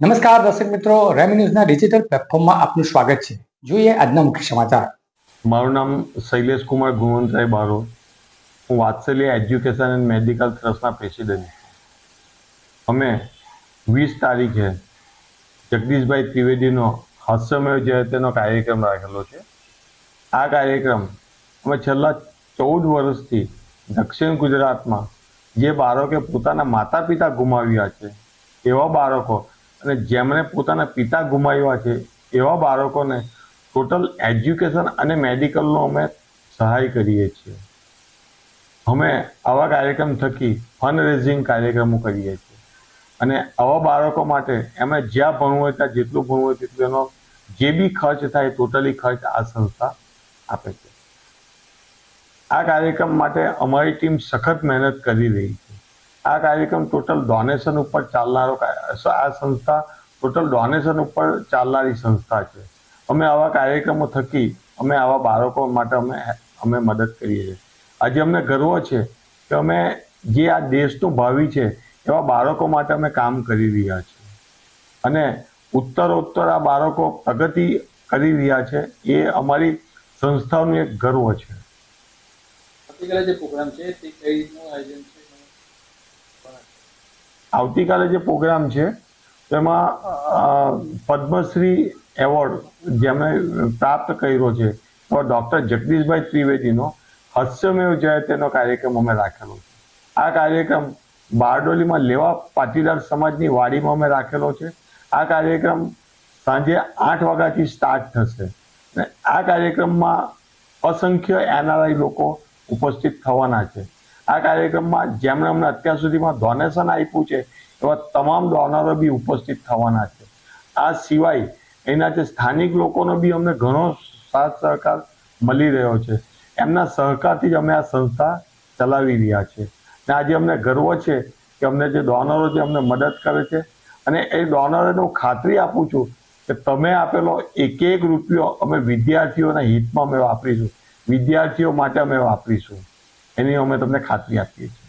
નમસ્કાર દર્શક મિત્રો, રેમી ન્યૂઝના ડિજિટલ પ્લેટફોર્મમાં આપનું સ્વાગત છે. જોઈએ આજના મુખ્ય સમાચાર. મારું નામ શૈલેષ કુમાર ગુણવંતરાય બારો હું વાત્સલ્ય એજ્યુકેશન એન્ડ મેડિકલ ટ્રસ્ટના પ્રેસિડેન્ટ. અમે વીસ તારીખે જગદીશભાઈ ત્રિવેદીનો હાસ્યમય જયંતિનો કાર્યક્રમ રાખેલો છે. આ કાર્યક્રમ અમે છેલ્લા ચૌદ વર્ષથી દક્ષિણ ગુજરાતમાં જે બાળકે પોતાના માતા પિતા ગુમાવ્યા છે, એવા બાળકો અને જેમણે પોતાના પિતા ગુમાવ્યા છે, એવા બાળકોને ટોટલ એજ્યુકેશન અને મેડિકલનો અમે સહાય કરીએ છીએ. અમે આવા કાર્યક્રમ થકી ફંડ રેઝિંગ કાર્યક્રમો કરીએ છીએ. અને આવા બાળકો માટે એમણે જ્યાં ભણવું હોય ત્યાં જેટલું ભણવું હોય તેટલું એનો જે બી ખર્ચ થાય ટોટલી ખર્ચ આ સંસ્થા આપે છે. આ કાર્યક્રમ માટે અમારી ટીમ સખત મહેનત કરી રહી છે. આ કાર્યક્રમ ટોટલ ડોનેશન ઉપર ચાલનારો આ સંસ્થા ટોટલ ડોનેશન ઉપર ચાલનારી સંસ્થા છે. અમે આવા કાર્યક્રમો થકી અમે આવા બાળકો માટે અમે અમે મદદ કરીએ છીએ. આજે અમને ગર્વ છે કે અમે જે આ દેશનું ભાવિ છે એવા બાળકો માટે અમે કામ કરી રહ્યા છીએ. અને ઉત્તરોત્તર આ બાળકો પ્રગતિ કરી રહ્યા છે એ અમારી સંસ્થાનું એક ગર્વ છે. જે પ્રોગ્રામ છે તે કઈ આયોજન છે? આવતીકાલે જે પ્રોગ્રામ છે, તેમાં પદ્મશ્રી એવોર્ડ જેમણે પ્રાપ્ત કર્યો છે તો ડૉક્ટર જગદીશભાઈ ત્રિવેદીનો હાસ્યમેવ જયતેનો કાર્યક્રમ અમે રાખેલો છે. આ કાર્યક્રમ બારડોલીમાં લેવા પાટીદાર સમાજની વાડીમાં અમે રાખેલો છે. આ કાર્યક્રમ સાંજે આઠ વાગ્યાથી સ્ટાર્ટ થશે. અને આ કાર્યક્રમમાં અસંખ્ય એનઆરઆઈ લોકો ઉપસ્થિત થવાના છે. આ કાર્યક્રમમાં જેમણે અમને અત્યાર સુધીમાં ડોનેશન આપ્યું છે, એવા તમામ ડોનરો બી ઉપસ્થિત થવાના છે. આ સિવાય એના જે સ્થાનિક લોકોનો બી અમને ઘણો સાથ સહકાર મળી રહ્યો છે. એમના સહકારથી જ અમે આ સંસ્થા ચલાવી રહ્યા છીએ અને આજે અમને ગર્વ છે કે અમને જે ડોનરો જે અમને મદદ કરે છે. અને એ ડોનરોને હું ખાતરી આપું છું કે તમે આપેલો એક એક રૂપિયો અમે વિદ્યાર્થીઓના હિતમાં અમે વાપરીશું. વિદ્યાર્થીઓ માટે અમે વાપરીશું. એની અમે તમને ખાતરી આપીએ છીએ.